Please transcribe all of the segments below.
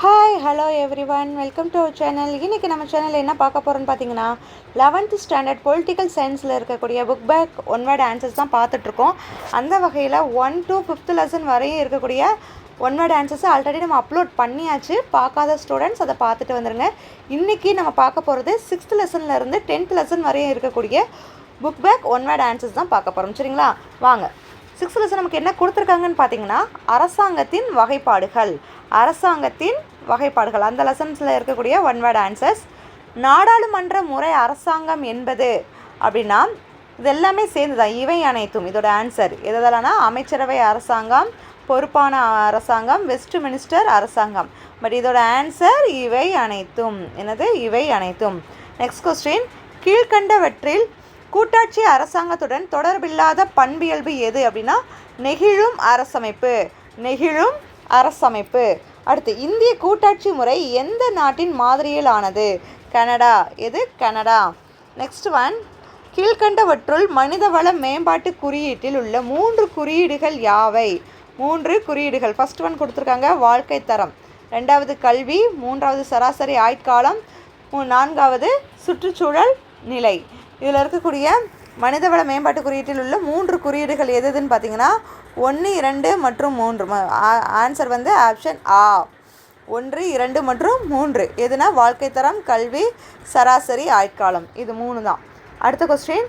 Hi hello everyone welcome to our channel இன்றைக்கி நம்ம சேனலில் என்ன பார்க்க போகிறோம்னு பார்த்தீங்கன்னா லெவன்த்து ஸ்டாண்டர்ட் பொலிட்டிக்கல் சயின்ஸில் இருக்கக்கூடிய book back one word answers தான் பார்த்துட்ருக்கோம் அந்த வகையில் ஒன் டு ஃபிஃப்த் லெசன் வரையும் இருக்கக்கூடிய ஒன் வேர்ட் ஆன்சர்ஸை ஆல்ரெடி நம்ம அப்லோட் பண்ணியாச்சு. பார்க்காத ஸ்டூடெண்ட்ஸ் அதை பார்த்துட்டு வந்துருங்க. இன்றைக்கி நம்ம பார்க்க போகிறது சிக்ஸ்த் லெசன்லேருந்து டென்த் லெசன் வரையும் இருக்கக்கூடிய book back one word answers தான் பார்க்க போகிறோம் சரிங்களா? வாங்க. சிக்ஸ் லெசன் நமக்கு என்ன கொடுத்துருக்காங்கன்னு பார்த்தீங்கன்னா அரசாங்கத்தின் வகைப்பாடுகள். அரசாங்கத்தின் வகைப்பாடுகள். அந்த லெசன்ஸில் இருக்கக்கூடிய ஒன் வேர்ட் ஆன்சர்ஸ் நாடாளுமன்ற முறை அரசாங்கம் என்பது அப்படின்னா இது எல்லாமே சேர்ந்து தான் இவை அனைத்தும். இதோட ஆன்சர் எதெல்லாம்னா அமைச்சரவை அரசாங்கம் பொறுப்பான அரசாங்கம் வெஸ்ட் மினிஸ்டர் அரசாங்கம். பட் இதோட ஆன்சர் இவை அனைத்தும். என்னது? இவை அனைத்தும். நெக்ஸ்ட் கொஸ்டின் கீழ்கண்டவற்றில் கூட்டாட்சி அரசாங்கத்துடன் தொடர்பில்லாத பண்பியல்பு எது அப்படின்னா நெகிழும் அரசமைப்பு. நெகிழும் அரசமைப்பு. அடுத்து இந்திய கூட்டாட்சி முறை எந்த நாட்டின் மாதிரியில் ஆனது கனடா. எது? கனடா. நெக்ஸ்ட் ஒன் கீழ்கண்டவற்றுள் மனிதவள மேம்பாட்டு குறியீட்டில் உள்ள மூன்று குறியீடுகள் யாவை? மூன்று குறியீடுகள். ஃபஸ்ட் ஒன் கொடுத்துருக்காங்க வாழ்க்கை தரம். ரெண்டாவது கல்வி. மூன்றாவது சராசரி ஆயுட்காலம். நான்காவது சுற்றுச்சூழல் நிலை. இதில் இருக்கக்கூடிய மனிதவள மேம்பாட்டு குறியீட்டில் உள்ள மூன்று குறியீடுகள் எது எதுன்னு பார்த்தீங்கன்னா ஒன்று இரண்டு மற்றும் மூன்று. ஆன்சர் வந்து ஆப்ஷன் ஆ ஒன்று இரண்டு மற்றும் மூன்று. எதுனா வாழ்க்கை தரம் கல்வி சராசரி ஆய்காலம் இது மூணு தான். அடுத்த கொஸ்டின்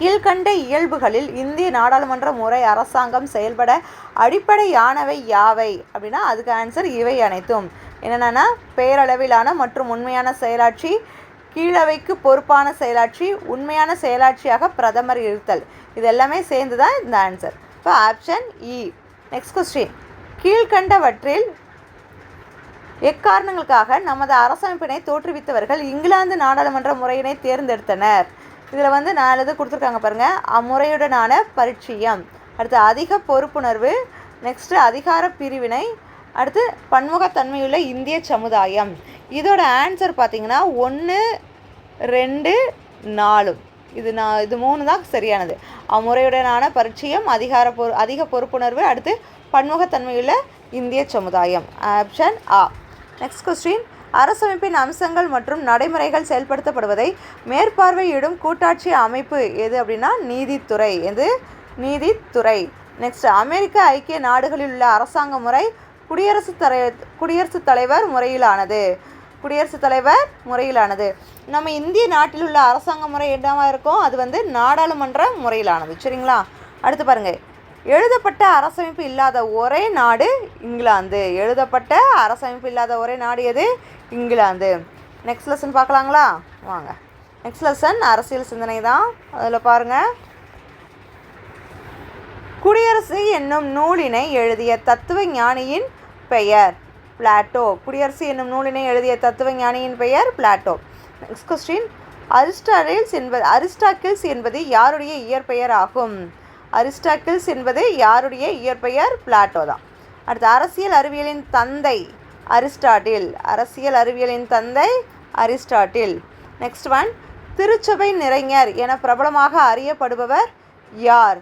கீழ்கண்ட இயல்புகளில் இந்திய நாடாளுமன்ற முறை அரசாங்கம் செயல்பட அடிப்படையானவை யாவை? அப்படின்னா அதுக்கு ஆன்சர் இவை அனைத்தும். என்னென்னா பேரளவிலான மற்றும் உண்மையான செயலாட்சி கீழவைக்கு பொறுப்பான செயலாட்சி உண்மையான செயலாட்சியாக பிரதமர் இருத்தல். இது எல்லாமே சேர்ந்து தான் இந்த ஆன்சர் இப்போ ஆப்ஷன் இ நெக்ஸ்ட் கொஸ்டின் கீழ்கண்டவற்றில் எக்காரணங்களுக்காக நமது அரசமைப்பினை தோற்றுவித்தவர்கள் இங்கிலாந்து நாடாளுமன்ற முறையினை தேர்ந்தெடுத்தனர். இதில் வந்து நாலு இது கொடுத்துருக்காங்க பாருங்கள் அம்முறையுடனான பரிச்சயம். அடுத்து அதிக பொறுப்புணர்வு. நெக்ஸ்ட்டு அதிகார பிரிவினை. அடுத்து பன்முகத்தன்மையுள்ள இந்திய சமுதாயம். இதோட ஆன்சர் பார்த்தீங்கன்னா ஒன்று ரெண்டு நாலு. இது நான் இது மூணு தான் சரியானது. அம்முறையுடனான பரிச்சயம் அதிகார பொறு அதிக பொறுப்புணர்வு அடுத்து பன்முகத்தன்மையுள்ள இந்திய சமுதாயம். ஆப்ஷன் ஆ நெக்ஸ்ட் கொஸ்டின் அரசமைப்பின் அம்சங்கள் மற்றும் நடைமுறைகள் செயல்படுத்தப்படுவதை மேற்பார்வையிடும் கூட்டாட்சி அமைப்பு எது அப்படின்னா நீதித்துறை. எது? நீதித்துறை. நெக்ஸ்ட் அமெரிக்க ஐக்கிய நாடுகளில் உள்ள அரசாங்க முறை குடியரசுத் தலை குடியரசுத் தலைவர் முறையிலானது. குடியரசுத் தலைவர் முறையிலானது. நம்ம இந்திய நாட்டில் உள்ள அரசாங்க முறை என்னவாக இருக்கும் அது வந்து நாடாளுமன்ற முறையிலானது. சரிங்களா? அடுத்து பாருங்கள் எழுதப்பட்ட அரசமைப்பு இல்லாத ஒரே நாடு இங்கிலாந்து. எழுதப்பட்ட அரசமைப்பு இல்லாத ஒரே நாடு எது? இங்கிலாந்து. நெக்ஸ்ட் லெசன் பார்க்கலாங்களா? வாங்க. நெக்ஸ்ட் லெசன் அரசியல் சிந்தனை தான். அதில் பாருங்கள் குடியரசு என்னும் நூலினை எழுதிய தத்துவ ஞானியின் பெயர். பிளாட்டோ. குடியரசு என்னும் நூலினை எழுதிய தத்துவ ஞானியின் பெயர் பிளாட்டோ. நெக்ஸ்ட் கொஸ்டின் அரிஸ்டாட்டில்ஸ் என்பது அரிஸ்டாக்கில்ஸ் என்பது யாருடைய இயற்பெயர் ஆகும்? அரிஸ்டாக்கில்ஸ் என்பது யாருடைய இயற்பெயர்? பிளாட்டோ தான். அடுத்து அரசியல் அறிவியலின் தந்தை அரிஸ்டாட்டில். அரசியல் அறிவியலின் தந்தை அரிஸ்டாட்டில். நெக்ஸ்ட் ஒன் திருச்சபை நிறைஞர் என பிரபலமாக அறியப்படுபவர் யார்?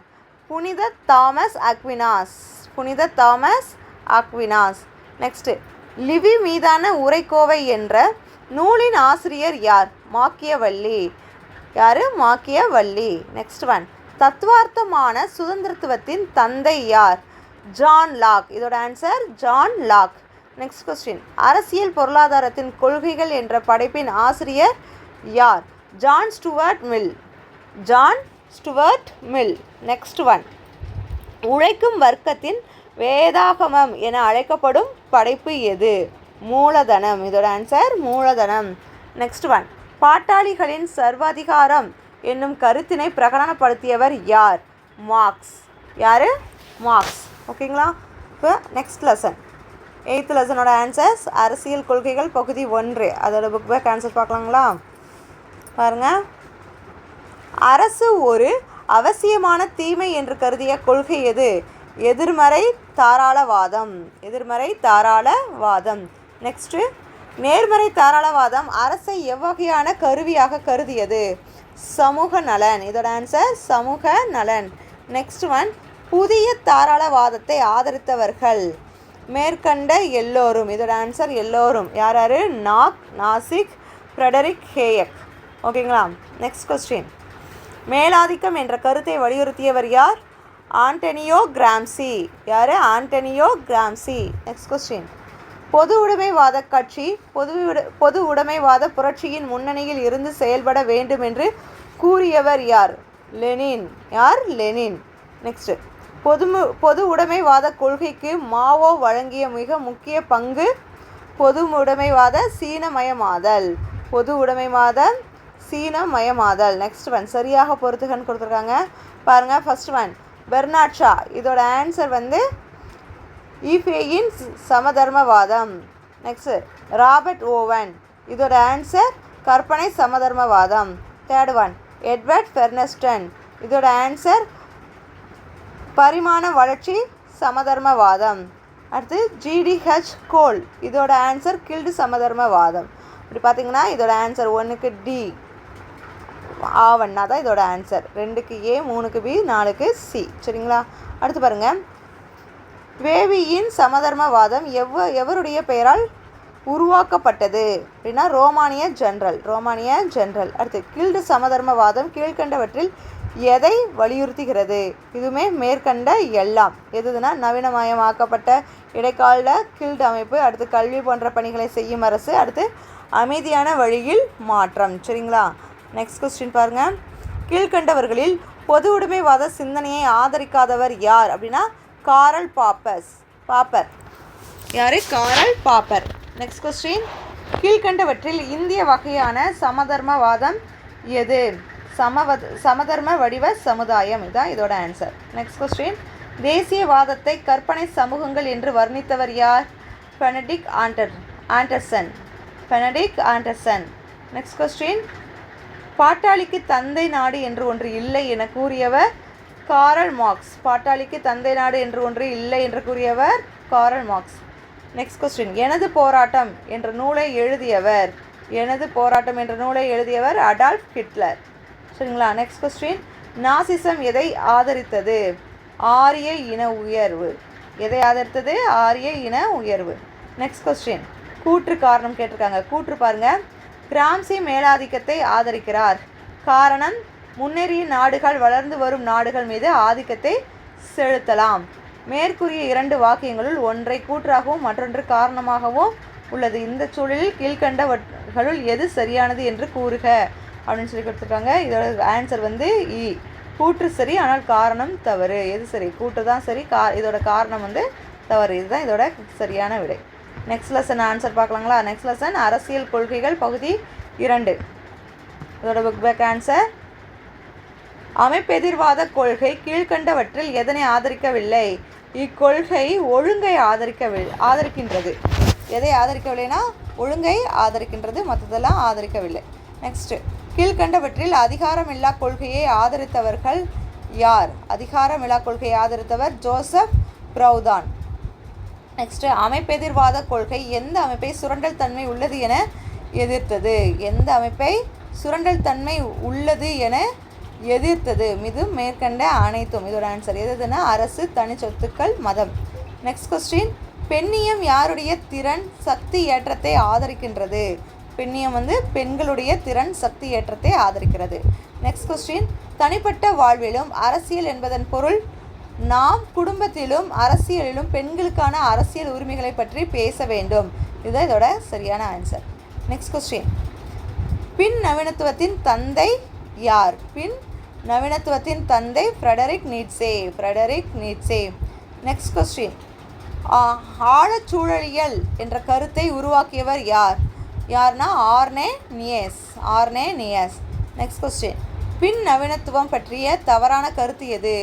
புனித தாமஸ் அக்வினாஸ். புனித தாமஸ் அக்வினாஸ். நெக்ஸ்ட்டு லிவி மீதான உரைக்கோவை என்ற நூலின் ஆசிரியர் யார்? மாக்கியவல்லி யார்? மாக்கியவல்லி நெக்ஸ்ட் ஒன் தத்துவார்த்தமான சுதந்திரத்துவத்தின் தந்தை யார்? ஜான் லாக் இதோட answer John Locke next question அரசியல் பொருளாதாரத்தின் கொள்கைகள் என்ற படைப்பின் ஆசிரியர் யார்? John Stuart Mill John Stuart Mill next one உழைக்கும் வர்க்கத்தின் வேதாகமம் என அழைக்கப்படும் படைப்பு எது? மூலதனம். இதோட ஆன்சர் மூலதனம். நெக்ஸ்ட் ஒன் பாட்டாளிகளின் சர்வாதிகாரம் என்னும் கருத்தினை பிரகடனப்படுத்தியவர் யார்? மார்க்ஸ். யார்? மார்க்ஸ். ஓகேங்களா இப்போ நெக்ஸ்ட் லெசன் எயித்து லெசனோட ஆன்சர்ஸ் அரசியல் கொள்கைகள் பகுதி ஒன்று. அதோட புக் பேக் ஆன்சர் பார்க்கலாங்களா? பாருங்கள் அரசு ஒரு அவசியமான தீமை என்று கருதிய கொள்கை எது? எதிர்மறை தாராளவாதம் எதிர்மறை தாராளவாதம். நெக்ஸ்ட்டு நேர்மறை தாராளவாதம் அரசை எவ்வகையான கருவியாக கருதியது? சமூக நலன். இதோட ஆன்சர் சமூக நலன். நெக்ஸ்ட் ஒன் புதிய தாராளவாதத்தை ஆதரித்தவர்கள். மேற்கண்ட எல்லோரும் இதோட ஆன்சர் எல்லோரும். யார் யார்? நாக் நாசிக் ஃப்ரெடரிக் ஹேயக். ஓகேங்களா நெக்ஸ்ட் கொஸ்டின் மேலாதிக்கம் என்ற கருத்தை வலியுறுத்தியவர் யார்? Antonio Gramsci. யார்? Antonio Gramsci. நெக்ஸ்ட் கொஸ்டின் பொது உடைமைவாத கட்சி பொது உட- பொது உடைமைவாத புரட்சியின் முன்னணியில் இருந்து செயல்பட வேண்டும் என்று கூறியவர் யார்? லெனின். யார்? லெனின். நெக்ஸ்ட் பொது பொது உடைமைவாத கொள்கைக்கு மாவோ வழங்கிய மிக முக்கிய பங்கு பொது உடைமைவாத சீனமயமாதல். பொது உடைமைவாத சீனமயமாதல். நெக்ஸ்ட் ஒன் சரியாக பொறுத்துகன்னு கொடுத்துருக்காங்க. பாருங்கள் ஃபர்ஸ்ட் ஒன் பெர்னாட் ஷா இதோட ஆன்சர் வந்து ஈஃபேயின் சமதர்மவாதம். நெக்ஸ்ட் ராபர்ட் ஓவன் இதோட ஆன்சர் கற்பனை சமதர்மவாதம். தேர்ட் ஒன் எட்வர்ட் ஃபெர்னஸ்டன் இதோட ஆன்சர் பரிமாண வளர்ச்சி சமதர்மவாதம். அடுத்து ஜிடிஹெச் கோல் இதோட ஆன்சர் கில்டு சமதர்மவாதம். இப்படி பார்த்தீங்கன்னா இதோட ஆன்சர் ஒன்றுக்கு டி. ஆவண்ணா தான் இதோட ஆன்சர் ரெண்டுக்கு ஏ மூணுக்கு பி நாலுக்கு சி. சரிங்களா? அடுத்து பாருங்கள் வேவியின் சமதர்மவாதம் எவ்வ எவருடைய பெயரால் உருவாக்கப்பட்டது? அப்படின்னா ரோமானிய ஜென்ரல் ரோமானிய ஜென்ரல். அடுத்து கில்டு சமதர்மவாதம் கீழ்கண்டவற்றில் எதை வலியுறுத்துகிறது? இதுவுமே மேற்கண்ட எல்லாம். எதுனா நவீனமயமாக்கப்பட்ட இடைக்கால கில்டு அமைப்பு அடுத்து கல்வி போன்ற பணிகளை செய்யும் அரசு அடுத்து அமைதியான வழியில் மாற்றம். சரிங்களா? நெக்ஸ்ட் கொஸ்டின் பாருங்கள் கீழ்கண்டவர்களில் பொது உடைமைவாத சிந்தனையை ஆதரிக்காதவர் யார்? அப்படின்னா காரல் பாப்பஸ். பாப்பர். யார்? காரல் பாப்பர். நெக்ஸ்ட் கொஸ்டின் கீழ்கண்டவற்றில் இந்திய வகையான சமதர்மவாதம் எது? சமவத சமதர்ம வடிவ சமுதாயம். இதான் இதோட ஆன்சர் நெக்ஸ்ட் கொஸ்டின் தேசியவாதத்தை கற்பனை சமூகங்கள் என்று வர்ணித்தவர் யார்? Benedict Ander Anderson Benedict Anderson next question பாட்டாளிக்கு தந்தை நாடு என்று ஒன்று இல்லை என கூறியவர் காரல் மார்க்ஸ். பாட்டாளிக்கு தந்தை நாடு என்று ஒன்று இல்லை என்று கூறியவர் காரல் மார்க்ஸ். நெக்ஸ்ட் கொஸ்டின் எனது போராட்டம் என்ற நூலை எழுதியவர். எனது போராட்டம் என்ற நூலை எழுதியவர் அடால்ஃப் ஹிட்லர். சரிங்களா? நெக்ஸ்ட் கொஸ்டின் நாசிசம் எதை ஆதரித்தது? ஆரிய இன உயர்வு. எதை ஆதரித்தது? ஆரிய இன உயர்வு. நெக்ஸ்ட் கொஸ்டின் கூற்று காரணம் கேட்டிருக்காங்க. கூற்று பாருங்கள் கிராம்சி மேலாதிக்கத்தை ஆதரிக்கிறார். காரணம் முன்னேறிய நாடுகள் வளர்ந்து வரும் நாடுகள் மீது ஆதிக்கத்தை செலுத்தலாம். மேற்கூறிய இரண்டு வாக்கியங்களுள் ஒன்றை கூற்றாகவும் மற்றொன்று காரணமாகவும் உள்ளது. இந்த சூழலில் கீழ்கண்டவர்களுள் எது சரியானது என்று கூறுக. அப்படின்னு சொல்லி கொடுத்துருக்காங்க. இதோட ஆன்சர் வந்து இ. கூற்று சரி ஆனால் காரணம் தவறு. எது சரி? கூற்று தான் சரி. கா இதோட காரணம் வந்து தவறு. இதுதான் இதோட சரியான விடை. நெக்ஸ்ட் லெசன் ஆன்சர் பார்க்கலாங்களா? நெக்ஸ்ட் லெசன் அரசியல் கொள்கைகள் பகுதி இரண்டு. இதோட புக் பேக் ஆன்சர் அமைப்பெதிர்வாத கொள்கை கீழ்கண்டவற்றில் எதனை ஆதரிக்கவில்லை? இக்கொள்கை ஒழுங்கை ஆதரிக்கவில் ஆதரிக்கின்றது. எதை ஆதரிக்கவில்லைனா ஒழுங்கை ஆதரிக்கின்றது மற்றதெல்லாம் ஆதரிக்கவில்லை. நெக்ஸ்ட்டு கீழ்கண்டவற்றில் அதிகாரமில்லா கொள்கையை ஆதரித்தவர்கள் யார்? அதிகாரமில்லா கொள்கையை ஆதரித்தவர் ஜோசப் ப்ரௌதான். நெக்ஸ்ட்டு அமைப்பெதிர்வாத கொள்கை எந்த அமைப்பை சுரண்டல் தன்மை உள்ளது என எதிர்த்தது? எந்த அமைப்பை சுரண்டல் தன்மை உள்ளது என எதிர்த்தது? இது மேற்கண்ட அனைத்தும். இதோட ஆன்சர் எதுனா அரசு தனி சொத்துக்கள் மதம். நெக்ஸ்ட் கொஸ்டின் பெண்ணியம் யாருடைய திறன் சக்தி ஏற்றத்தை ஆதரிக்கின்றது? பெண்ணியம் வந்து பெண்களுடைய திறன் சக்தி ஏற்றத்தை ஆதரிக்கிறது. நெக்ஸ்ட் கொஸ்டின் தனிப்பட்ட வாழ்விலும் அரசியல் என்பதன் பொருள் நாம் குடும்பத்திலும் அரசியலிலும் பெண்களுக்கான அரசியல் உரிமைகளை பற்றி பேச வேண்டும். இதுதான் இதோட சரியான ஆன்சர் நெக்ஸ்ட் கொஸ்டின் பின் நவீனத்துவத்தின் தந்தை யார்? பின் நவீனத்துவத்தின் தந்தை Friedrich Nietzsche Friedrich Nietzsche next question ஆழச்சூழலியல் என்ற கருத்தை உருவாக்கியவர் யார்? யார்னா Arne Naess Arne Naess. Next question பின் நவீனத்துவம் பற்றிய தவறான கருத்து எது?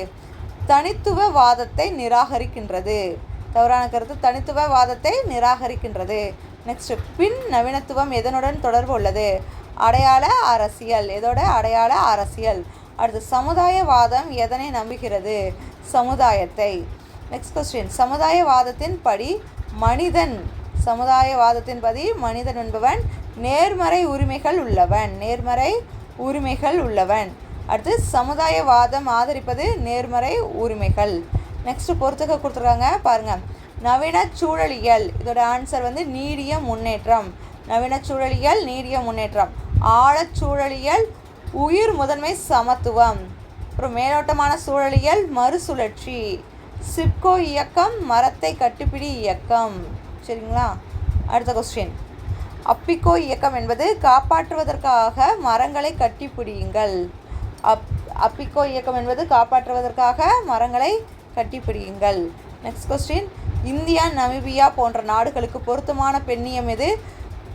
தனித்துவவாதத்தை நிராகரிக்கின்றது. தவறான கருத்து தனித்துவவாதத்தை நிராகரிக்கின்றது. நெக்ஸ்ட் பின் நவீனத்துவம் எதனுடன் தொடர்பு உள்ளது? அடையாள அரசியல். எதோட அடையாள அரசியல்? அடுத்து சமுதாயவாதம் எதனை நம்புகிறது? சமுதாயத்தை. நெக்ஸ்ட் கொஸ்டின் சமுதாயவாதத்தின் படி மனிதன். சமுதாயவாதத்தின் படி மனிதன் என்பவன் நேர்மறை உரிமைகள் உள்ளவன். நேர்மறை உரிமைகள் உள்ளவன். அடுத்து சமுதாயவாதம் ஆதரிப்பது நேர்மறை உரிமைகள். நெக்ஸ்ட் பொறுத்துக்க கொடுத்துருக்காங்க பாருங்க. நவீன சூழலியல் இதோட ஆன்சர் வந்து நீடிய முன்னேற்றம். நவீன சூழலியல் நீடிய முன்னேற்றம். ஆழச்சூழலியல் உயிர் முதன்மை சமத்துவம். அப்புறம் மேலோட்டமான சூழலியல் மறுசுழற்சி. சிப்கோ இயக்கம் மரத்தை கட்டுப்பிடி இயக்கம். சரிங்களா? அடுத்த கொஸ்டின் அப்பிக்கோ இயக்கம் என்பது காப்பாற்றுவதற்காக மரங்களை கட்டிப்பிடியுங்கள். அப் அப்பிக்கோ இயக்கம் என்பது காப்பாற்றுவதற்காக மரங்களை கட்டிப்பிடியுங்கள். நெக்ஸ்ட் கொஸ்டின் இந்தியா நமீபியா போன்ற நாடுகளுக்கு பொருத்தமான பெண்ணியம் எது?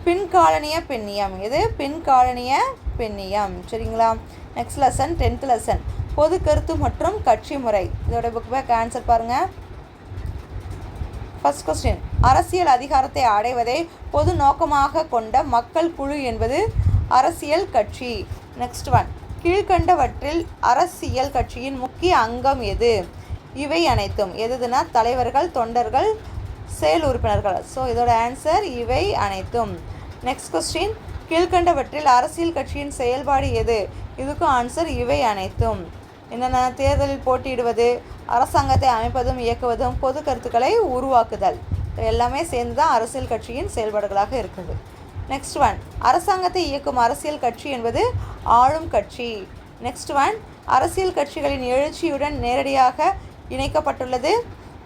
பின்காலனிய பெண்ணியம். எது? பின்காலனிய பெண்ணியம். சரிங்களா? நெக்ஸ்ட் லெசன் டென்த் லெசன் பொது கருத்து மற்றும் கட்சி முறை. இதோட புக் பேக் ஆன்சர் பாருங்கள் ஃபஸ்ட் கொஸ்டின் அரசியல் அதிகாரத்தை அடைவதை பொது நோக்கமாக கொண்ட மக்கள் குழு என்பது அரசியல் கட்சி. நெக்ஸ்ட் ஒன் கீழ்கண்டவற்றில் அரசியல் கட்சியின் முக்கிய அங்கம் எது? இவை அனைத்தும். எதுனா தலைவர்கள் தொண்டர்கள் செயல் உறுப்பினர்கள். ஸோ இதோட ஆன்சர் இவை அனைத்தும். நெக்ஸ்ட் கொஸ்டின் கீழ்கண்டவற்றில் அரசியல் கட்சியின் செயல்பாடு எது? இதுக்கும் ஆன்சர் இவை அனைத்தும். என்னென்ன தேர்தலில் போட்டியிடுவது அரசாங்கத்தை அமைப்பதும் இயக்குவதும் பொது கருத்துக்களை உருவாக்குதல். எல்லாமே சேர்ந்து தான் அரசியல் கட்சியின் செயல்பாடுகளாக இருக்குது. நெக்ஸ்ட் ஒன் அரசாங்கத்தை இயக்கும் அரசியல் கட்சி என்பது ஆளும் கட்சி. நெக்ஸ்ட் ஒன் அரசியல் கட்சிகளின் எழுச்சியுடன் நேரடியாக இணைக்கப்பட்டுள்ளது.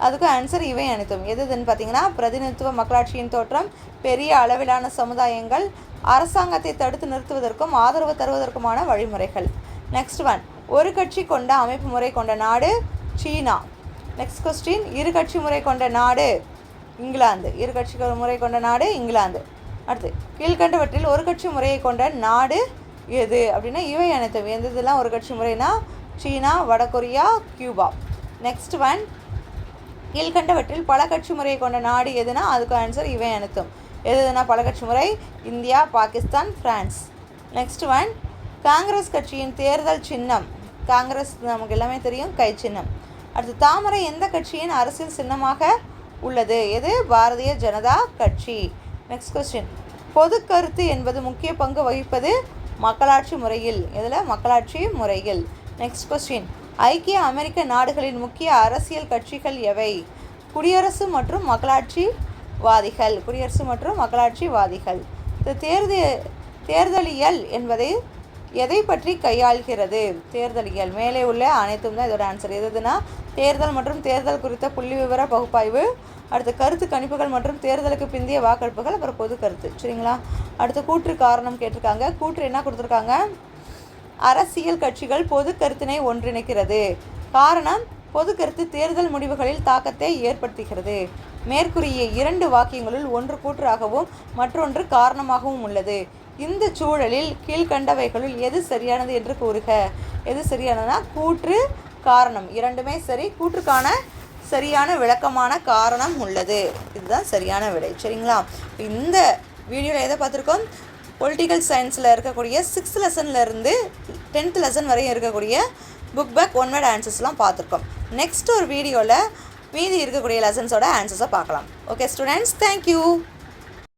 அதுக்கு ஆன்சர் இவை அனைத்தும். எது எதுன்னு பார்த்தீங்கன்னா பிரதிநிதித்துவ மக்களாட்சியின் தோற்றம் பெரிய அளவிலான சமுதாயங்கள் அரசாங்கத்தை தடுத்து நிறுத்துவதற்கும் ஆதரவு தருவதற்குமான வழிமுறைகள். நெக்ஸ்ட் ஒன் ஒரு கட்சி கொண்ட அமைப்பு முறை கொண்ட நாடு சீனா. நெக்ஸ்ட் கொஸ்டின் இரு கட்சி முறை கொண்ட நாடு இங்கிலாந்து. இரு கட்சி முறை கொண்ட நாடு இங்கிலாந்து. அடுத்து கீழ்கண்டவற்றில் ஒரு கட்சி முறையை கொண்ட நாடு எது? அப்படின்னா இவை அனைத்தும். எந்த இதெல்லாம் ஒரு கட்சி முறைனா? சீனா வடகொரியா கியூபா. நெக்ஸ்ட் ஒன் கீழ்கண்டவற்றில் பல கட்சி முறையை கொண்ட நாடு எதுனா? அதுக்கு ஆன்சர் இவை அனைத்தும். எது எதுனா? பல கட்சி முறை. India Pakistan France. Next one Congress கட்சியின் தேர்தல் சின்னம். காங்கிரஸ் நமக்கு எல்லாமே தெரியும் கை சின்னம். அடுத்து தாமரை எந்த கட்சியின் அரசியல் சின்னமாக உள்ளது? எது? பாரதிய ஜனதா கட்சி. நெக்ஸ்ட் கொஸ்டின் பொது கருத்து என்பது முக்கிய பங்கு வகிப்பது மக்களாட்சி முறையில். இதில் மக்களாட்சி முறையில். நெக்ஸ்ட் கொஸ்டின் ஐக்கிய அமெரிக்க நாடுகளின் முக்கிய அரசியல் கட்சிகள் எவை? குடியரசு மற்றும் மக்களாட்சி வாதிகள் குடியரசு மற்றும் மக்களாட்சிவாதிகள். இந்த தேர்தல் தேர்தலியல் என்பதை எதை பற்றி கையாள்கிறது? தேர்தலியல். மேலே உள்ள அனைத்தும் தான் இதோட ஆன்சர் எதுனா தேர்தல் மற்றும் தேர்தல் குறித்த புள்ளி விவர பகுப்பாய்வு அடுத்து கருத்து கணிப்புகள் மற்றும் தேர்தலுக்கு பிந்தைய வாக்கெடுப்புகள் அப்புறம் பொது கருத்து. சரிங்களா? அடுத்து கூற்று காரணம் கேட்டிருக்காங்க. கூற்று என்ன கொடுத்துருக்காங்க? அரசியல் கட்சிகள் பொது கருத்தினை ஒன்றிணைக்கிறது. காரணம் பொது கருத்து தேர்தல் முடிவுகளில் தாக்கத்தை ஏற்படுத்துகிறது மேற்கூறிய இரண்டு வாக்கியங்களுள் ஒன்று கூற்றாகவும் மற்றொன்று காரணமாகவும் உள்ளது. இந்த சூழலில் கீழ்கண்டவைகளுள் எது சரியானது என்று கூறுக. எது சரியானதுன்னா கூற்று காரணம். இரண்டுமே சரி. கூற்றுக்கான சரியான விளக்கமான காரணம் உள்ளது. இதுதான் சரியான விடை. சரிங்களா? இந்த வீடியோவில் எதை பார்த்துருக்கோம்? பொலிட்டிக்கல் சயின்ஸில் இருக்கக்கூடிய சிக்ஸ்த் லெசன்லேருந்து டென்த் லெசன் வரையும் இருக்கக்கூடிய புக் பேக் ஒன் வேர்ட் ஆன்சர்ஸ்லாம் பார்த்துருக்கோம். நெக்ஸ்ட் ஒரு வீடியோவில் மீதி இருக்கக்கூடிய லெசன்ஸோட ஆன்சர்ஸை பார்க்கலாம். Okay students thank you